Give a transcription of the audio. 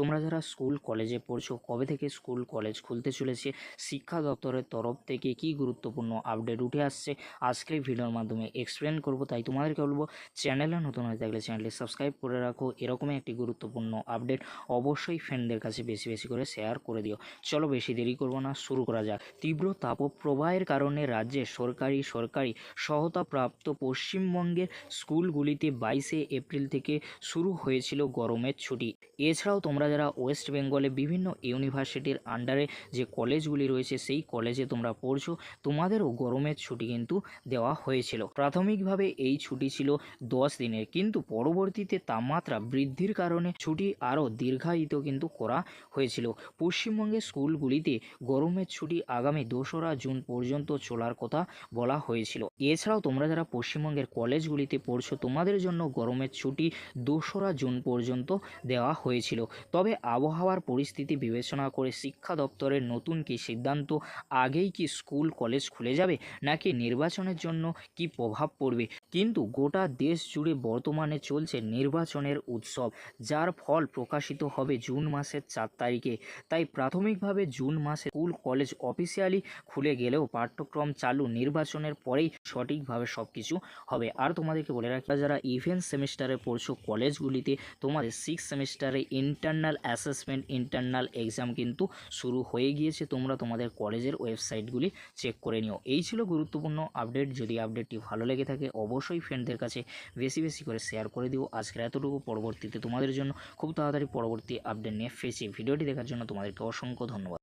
তোমরা যারা স্কুল কলেজে পড়ছো, কবে থেকে স্কুল কলেজ খুলতে চলেছে, শিক্ষা দপ্তরের তরফ থেকে কি গুরুত্বপূর্ণ আপডেট উঠে আসছে, আজকের এই ভিডিওর মাধ্যমে এক্সপ্লেন করব। তাই তোমাদেরকে বলব চ্যানেলে নতুন হয়ে থাকলে চ্যানেলটি সাবস্ক্রাইব করে রাখো। এরকমই একটি গুরুত্বপূর্ণ আপডেট অবশ্যই ফ্রেন্ডদের কাছে বেশি বেশি করে শেয়ার করে দিও। চলো বেশি দেরি করব না, শুরু করা যাক। তীব্র তাপপ্রবাহের কারণে রাজ্যে সরকারি সরকারি সহায়তাপ্রাপ্ত পশ্চিমবঙ্গের স্কুলগুলিতে বাইশে এপ্রিল থেকে শুরু হয়েছিল গরমের ছুটি। এছাড়াও তোমরা যারা ওয়েস্ট বেঙ্গলে বিভিন্ন ইউনিভার্সিটির আন্ডারে যে কলেজগুলি রয়েছে, সেই কলেজে তোমরা পড়ছো। তোমাদেরও গরমের ছুটি কিন্তু দেওয়া হয়েছিল। প্রাথমিকভাবে এই ছুটি ছিল দশ দিনের। কিন্তু পরবর্তীতে তাপমাত্রা বৃদ্ধির কারণে ছুটি আরও দীর্ঘায়িত কিন্তু করা হয়েছিল। পশ্চিমবঙ্গের স্কুলগুলিতে গরমের ছুটি আগামী দোসরা জুন পর্যন্ত চলার কথা বলা হয়েছিল। এছাড়াও তোমরা যারা পশ্চিমবঙ্গের কলেজগুলিতে পড়ছো, তোমাদের জন্য গরমের ছুটি দোসরা জুন পর্যন্ত দেওয়া হয়েছিল। তবে আবহাওয়ার পরিস্থিতি বিবেচনা করে শিক্ষা দপ্তরের নতুন কি সিদ্ধান্ত? আগেই কি স্কুল, কলেজ খুলে যাবে? নাকি নির্বাচনের জন্য কি প্রভাব পড়বে? কিন্তু গোটা দেশ জুড়ে বর্তমানে চলছে নির্বাচনের উৎসব, যার ফল প্রকাশিত হবে জুন মাসের চার তারিখে। তাই প্রাথমিকভাবে জুন মাসে স্কুল, কলেজ অফিসিয়ালি খুলে গেলেও পাঠ্যক্রম চালু নির্বাচনের পরেই সঠিকভাবে সব কিছু হবে। আর তোমাদেরকে বলে রাখি, যারা ইভেন্ট সেমিস্টারে পড়ছো, কলেজগুলিতে তোমাদের সিক্স সেমিস্টারে ইন্টারনাল অ্যাসেসমেন্ট ইন্টারনাল এক্সাম কিন্তু শুরু হয়ে গিয়েছে। তোমরা তোমাদের কলেজের ওয়েবসাইটগুলি চেক করে নিও। এই ছিল গুরুত্বপূর্ণ আপডেট যদি আপডেটটি ভালো লেগে থাকে, অবশ্যই ফ্রেন্ডদের কাছে বেশি বেশি করে শেয়ার করে দিও। আজকের এতটুকু। পরবর্তীতে তোমাদের জন্য খুব তাড়াতাড়ি পরবর্তী আপডেট নিয়ে ফেসি ভিডিওটি দেখার জন্য তোমাদেরকে অসংখ্য ধন্যবাদ।